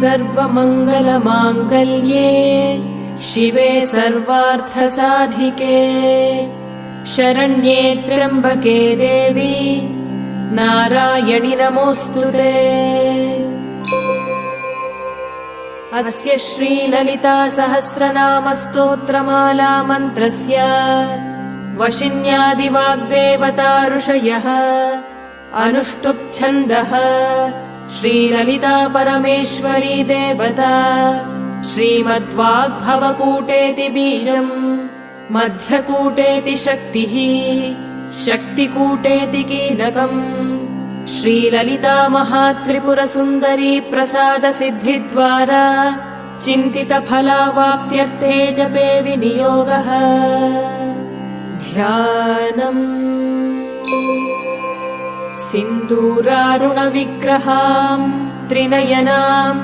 सर्वमङ्गलमाङ्गल्ये शिवे सर्वार्थसाधिके। शरण्ये त्र्यम्बके देवी नारायणि नमोऽस्तु ते। अस्य श्रीललिता सहस्रनामस्तोत्रमाला मन्त्रस्य वशिन्यादिवाग्देवता ऋषयः अनुष्टुप्छन्दः श्रीललिता परमेश्वरी देवता श्रीमद्वाग्भवकूटेति बीजम् मध्यकूटेति शक्तिः शक्तिकूटेति कीलकम्। श्रीललिता महात्रिपुरसुन्दरी प्रसादसिद्धिद्वारा चिन्तितफलावाप्त्यर्थे जपे विनियोगः। ध्यानम् सिन्दूरारुणविग्रहाम् त्रिनयनाम्